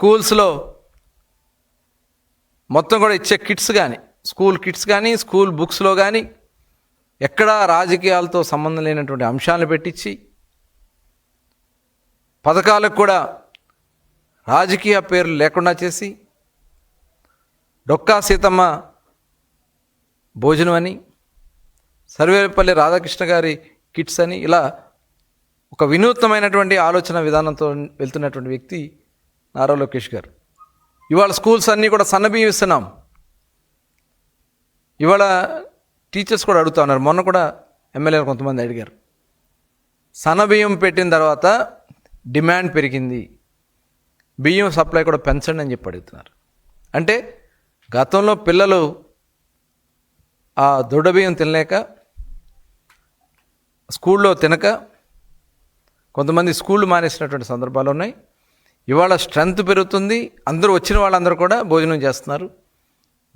స్కూల్స్లో మొత్తం కూడా ఇచ్చే కిట్స్ కానీ స్కూల్ కిట్స్ కానీ స్కూల్ బుక్స్లో కానీ ఎక్కడా రాజకీయాలతో సంబంధం లేనటువంటి అంశాలను పెట్టించి పథకాలకు కూడా రాజకీయ పేర్లు లేకుండా చేసి డొక్కా సీతమ్మ భోజనం అని సర్వేపల్లి రాధాకృష్ణ గారి కిట్స్ అని ఇలా ఒక వినూత్నమైనటువంటి ఆలోచన విధానంతో వెళ్తున్నటువంటి వ్యక్తి నారా లోకేష్ గారు. ఇవాళ స్కూల్స్ అన్నీ కూడా సన్నబియ్యం ఇస్తున్నాం. ఇవాళ టీచర్స్ కూడా అడుగుతా ఉన్నారు. మొన్న కూడా ఎమ్మెల్యేలు కొంతమంది అడిగారు. సన్నబియ్యం పెట్టిన తర్వాత డిమాండ్ పెరిగింది. బియ్యం సప్లై కూడా పెంచండి అని చెప్పి అడుగుతున్నారు. అంటే గతంలో పిల్లలు ఆ దొడ్డ బియ్యం తినలేక స్కూల్లో తినక కొంతమంది స్కూళ్ళు మానేసినటువంటి సందర్భాలు ఉన్నాయి. ఇవాళ స్ట్రెంగ్త్ పెరుగుతుంది అందరూ వచ్చిన వాళ్ళందరూ కూడా భోజనం చేస్తున్నారు.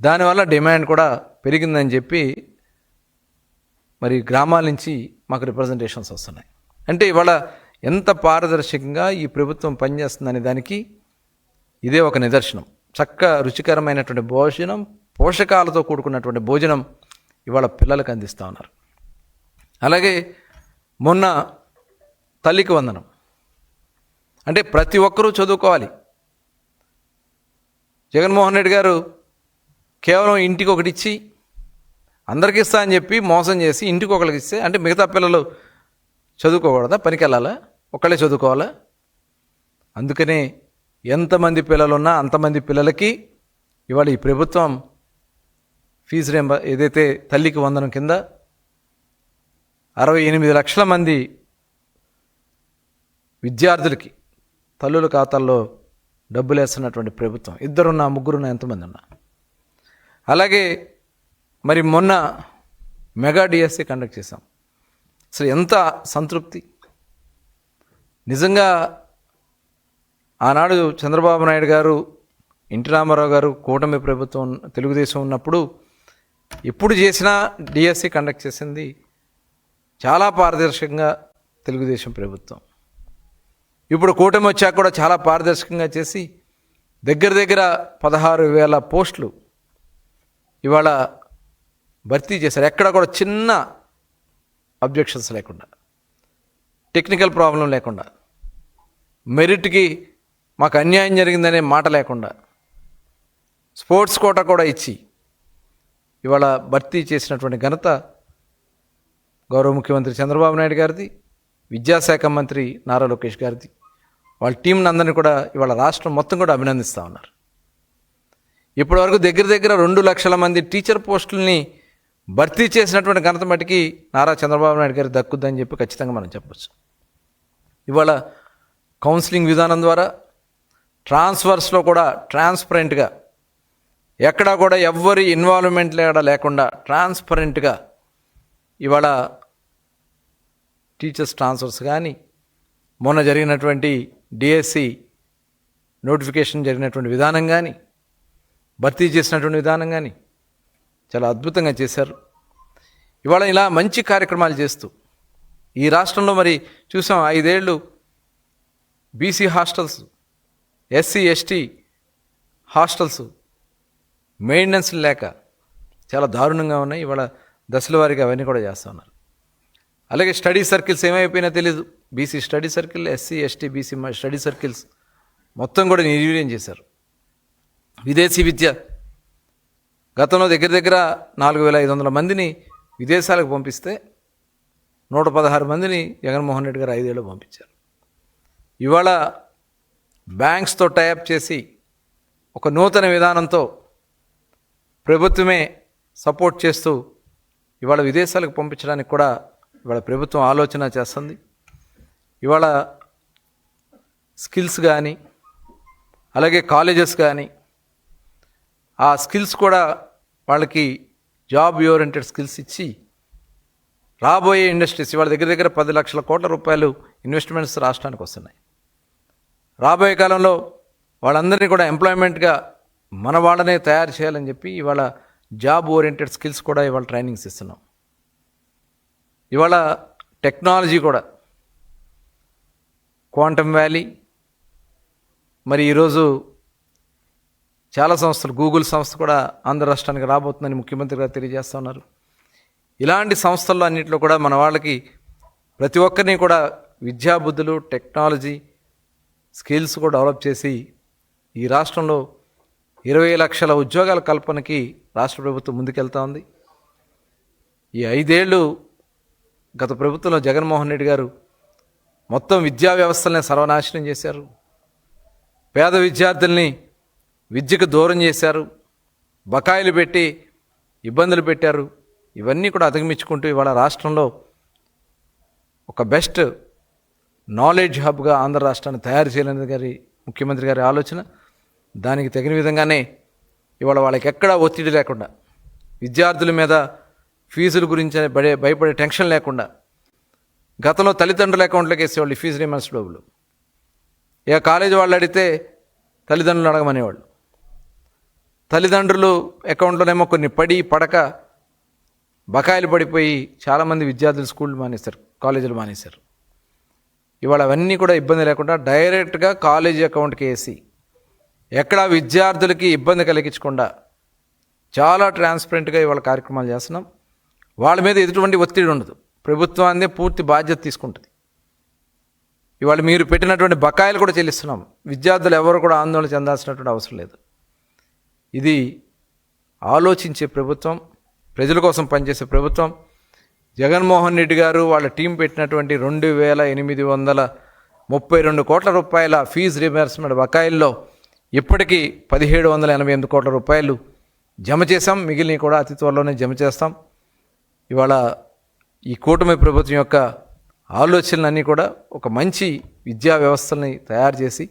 దానివల్ల డిమాండ్ కూడా పెరిగిందని చెప్పి మరి గ్రామాల నుంచి మాకు రిప్రజెంటేషన్స్ వస్తున్నాయి. అంటే ఇవాళ ఎంత పారదర్శకంగా ఈ ప్రభుత్వం పనిచేస్తుందనే దానికి ఇదే ఒక నిదర్శనం. చక్క రుచికరమైనటువంటి భోజనం పోషకాలతో కూడుకున్నటువంటి భోజనం ఇవాళ పిల్లలకు అందిస్తూ ఉన్నారు. అలాగే మొన్న తల్లికి వందనం. అంటే ప్రతి ఒక్కరూ చదువుకోవాలి. జగన్మోహన్ రెడ్డి గారు కేవలం ఇంటికి ఒకటి ఇచ్చి అందరికి ఇస్తా అని చెప్పి మోసం చేసి ఇంటికి ఒకరికి ఇస్తే అంటే మిగతా పిల్లలు చదువుకోకూడదా? పనికి వెళ్ళాలా ఒకళ్ళే చదువుకోవాలా? అందుకనే ఎంతమంది పిల్లలున్నా అంతమంది పిల్లలకి ఇవాళ ఈ ప్రభుత్వం ఫీజు రెంబ ఏదైతే తల్లికి వందనం కింద అరవై ఎనిమిది లక్షల మంది విద్యార్థులకి తల్లుల ఖాతాల్లో డబ్బులు వేస్తున్నటువంటి ప్రభుత్వం. ఇద్దరున్నా ముగ్గురున్నా ఎంతమంది ఉన్నా అలాగే మరి మొన్న మెగా డిఎస్సి కండక్ట్ చేశాం. అసలు ఎంత సంతృప్తి. నిజంగా ఆనాడు చంద్రబాబు నాయుడు గారు ఎన్టీ రామారావు గారు కూటమి ప్రభుత్వం తెలుగుదేశం ఉన్నప్పుడు ఎప్పుడు చేసినా డిఎస్సి కండక్ట్ చేసింది చాలా పారదర్శకంగా తెలుగుదేశం ప్రభుత్వం. ఇప్పుడు కూటమి వచ్చాక కూడా చాలా పారదర్శకంగా చేసి దగ్గర దగ్గర పదహారు వేల పోస్టులు ఇవాళ భర్తీ చేశారు. ఎక్కడ కూడా చిన్న అబ్జెక్షన్స్ లేకుండా టెక్నికల్ ప్రాబ్లం లేకుండా మెరిట్కి మాకు అన్యాయం జరిగిందనే మాట లేకుండా స్పోర్ట్స్ కోట కూడా ఇచ్చి ఇవాళ భర్తీ చేసినటువంటి ఘనత గౌరవ ముఖ్యమంత్రి చంద్రబాబు నాయుడు గారిది విద్యాశాఖ మంత్రి నారా లోకేష్ గారిది. వాళ్ళ టీంని అందరినీ కూడా ఇవాళ రాష్ట్రం మొత్తం కూడా అభినందిస్తూ ఉన్నారు. ఇప్పటివరకు దగ్గర దగ్గర రెండు లక్షల మంది టీచర్ పోస్టుల్ని భర్తీ చేసినటువంటి ఘనత మటుకి నారా చంద్రబాబు నాయుడు గారు దక్కుద్దని చెప్పి ఖచ్చితంగా మనం చెప్పొచ్చు. ఇవాళ కౌన్సిలింగ్ విధానం ద్వారా ట్రాన్స్ఫర్స్లో కూడా ట్రాన్స్పరెంట్గా ఎక్కడా కూడా ఎవ్వరి ఇన్వాల్వ్మెంట్ లేకుండా లేకుండా ట్రాన్స్పరెంట్గా ఇవాళ టీచర్స్ ట్రాన్స్ఫర్స్ కానీ మొన్న జరిగినటువంటి డిఎస్సి నోటిఫికేషన్ జరిగినటువంటి విధానం కానీ భర్తీ చేసినటువంటి విధానం కానీ చాలా అద్భుతంగా చేశారు. ఇవాళ ఇలా మంచి కార్యక్రమాలు చేస్తూ ఈ రాష్ట్రంలో మరి చూసాం ఐదేళ్ళు BC hostels SC ST hostels maintenance లేక చాలా దారుణంగా ఉన్నాయి. ఇవాళ దశల వారికి అవన్నీ కూడా చేస్తూ ఉన్నారు. అలాగే స్టడీ సర్కిల్స్ ఏమైపోయినా తెలియదు BC study circle SC ST BC study circles మొత్తం కూడా నిర్వీర్యం చేశారు. విదేశీ విద్య గతంలో దగ్గర దగ్గర నాలుగు వేల ఐదు వందల మందిని విదేశాలకు పంపిస్తే నూట పదహారు మందిని జగన్మోహన్ రెడ్డి గారు ఐదేళ్ళు పంపించారు. ఇవాళ బ్యాంక్స్తో టైఅప్ చేసి ఒక నూతన విధానంతో ప్రభుత్వమే సపోర్ట్ చేస్తూ ఇవాళ విదేశాలకు పంపించడానికి కూడా ఇవాళ ప్రభుత్వం ఆలోచన చేస్తుంది. ఇవాళ స్కిల్స్ కానీ అలాగే కాలేజెస్ కానీ ఆ స్కిల్స్ కూడా వాళ్ళకి జాబ్ ఓరియంటెడ్ స్కిల్స్ ఇచ్చి రాబోయే ఇండస్ట్రీస్ ఇవాళ దగ్గర దగ్గర పది లక్షల కోట్ల రూపాయలు ఇన్వెస్ట్మెంట్స్ రాష్ట్రానికి వస్తున్నాయి. రాబోయే కాలంలో వాళ్ళందరినీ కూడా ఎంప్లాయ్మెంట్గా మన వాళ్ళనే తయారు చేయాలని చెప్పి ఇవాళ జాబ్ ఓరియంటెడ్ స్కిల్స్ కూడా ఇవాళ ట్రైనింగ్స్ ఇస్తున్నాం. ఇవాళ టెక్నాలజీ కూడా క్వాంటమ్ వ్యాలీ మరి ఈరోజు చాలా సంస్థలు గూగుల్ సంస్థ కూడా ఆంధ్ర రాష్ట్రానికి రాబోతుందని ముఖ్యమంత్రి గారు తెలియజేస్తూ ఉన్నారు. ఇలాంటి సంస్థల్లో అన్నింటిలో కూడా మన వాళ్ళకి ప్రతి ఒక్కరిని కూడా విద్యాబుద్ధులు టెక్నాలజీ స్కిల్స్ కూడా డెవలప్ చేసి ఈ రాష్ట్రంలో ఇరవై లక్షల ఉద్యోగాల కల్పనకి రాష్ట్ర ప్రభుత్వం ముందుకెళ్తా ఉంది. ఈ ఐదేళ్ళు గత ప్రభుత్వంలో జగన్మోహన్ రెడ్డి గారు మొత్తం విద్యా వ్యవస్థల్ని సర్వనాశనం చేశారు. పేద విద్యార్థుల్ని విద్యకు దూరం చేశారు. బకాయిలు పెట్టి ఇబ్బందులు పెట్టారు. ఇవన్నీ కూడా అధిగమించుకుంటూ ఇవాళ రాష్ట్రంలో ఒక బెస్ట్ నాలెడ్జ్ హబ్గా ఆంధ్ర రాష్ట్రాన్ని తయారు చేయాలనేది గారి ముఖ్యమంత్రి గారి ఆలోచన దానికి తగిన విధంగానే ఇవాళ వాళ్ళకి ఎక్కడా ఒత్తిడి లేకుండా విద్యార్థుల మీద ఫీజుల గురించి భడే భయపడే టెన్షన్ లేకుండా గతంలో తల్లిదండ్రుల అకౌంట్లోకి వేసేవాళ్ళు ఫీజు రీమన్స్ డబ్బులు. ఇక కాలేజీ వాళ్ళు అడిగితే తల్లిదండ్రులు అడగమనేవాళ్ళు. తల్లిదండ్రులు అకౌంట్లోనేమో కొన్ని పడి పడక బకాయిలు పడిపోయి చాలామంది విద్యార్థులు స్కూళ్ళు మానేశారు కాలేజీలు మానేశారు. ఇవాళ అవన్నీ కూడా ఇబ్బంది లేకుండా డైరెక్ట్గా కాలేజీ అకౌంట్కి వేసి ఎక్కడా విద్యార్థులకి ఇబ్బంది కలిగించకుండా చాలా ట్రాన్స్పరెంట్గా ఇవాళ కార్యక్రమాలు చేస్తున్నాం. వాళ్ళ మీద ఎటువంటి ఒత్తిడి ఉండదు. ప్రభుత్వాన్ని పూర్తి బాధ్యత తీసుకుంటుంది. ఇవాళ మీరు పెట్టినటువంటి బకాయిలు కూడా చెల్లిస్తున్నాం. విద్యార్థులు ఎవరు కూడా ఆందోళన చెందాల్సినటువంటి అవసరం లేదు. ఇది ఆలోచించే ప్రభుత్వం ప్రజల కోసం పనిచేసే ప్రభుత్వం. జగన్మోహన్ రెడ్డి గారు వాళ్ళ టీం పెట్టినటువంటి రెండు వేల ఎనిమిది వందల ముప్పై రెండు కోట్ల రూపాయల ఫీజు రిమర్స్మెంట్ బకాయిల్లో ఇప్పటికీ పదిహేడు వందల ఎనభై ఎనిమిది కోట్ల రూపాయలు జమ చేశాం. మిగిలినవి కూడా అతి త్వరలోనే జమ చేస్తాం. ఇవాళ ఈ కూటమి ప్రభుత్వం యొక్క ఆలోచనలన్నీ కూడా ఒక మంచి విద్యా వ్యవస్థల్ని తయారు చేసి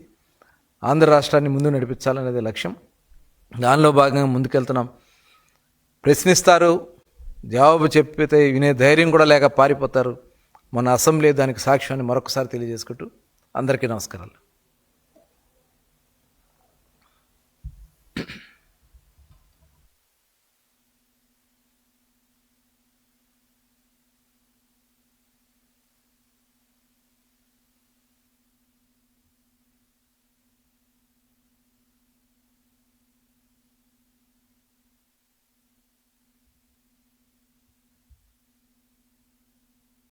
ఆంధ్ర రాష్ట్రాన్ని ముందు నడిపించాలనేది లక్ష్యం. దానిలో భాగంగా ముందుకెళ్తున్నాం. ప్రశ్నిస్తారు జవాబు చెప్పితే వినే ధైర్యం కూడా లేక పారిపోతారు. మన అసెంబ్లీ దానికి సాక్ష్యాన్ని మరొకసారి తెలియజేసుకుంటూ అందరికీ నమస్కారాలు.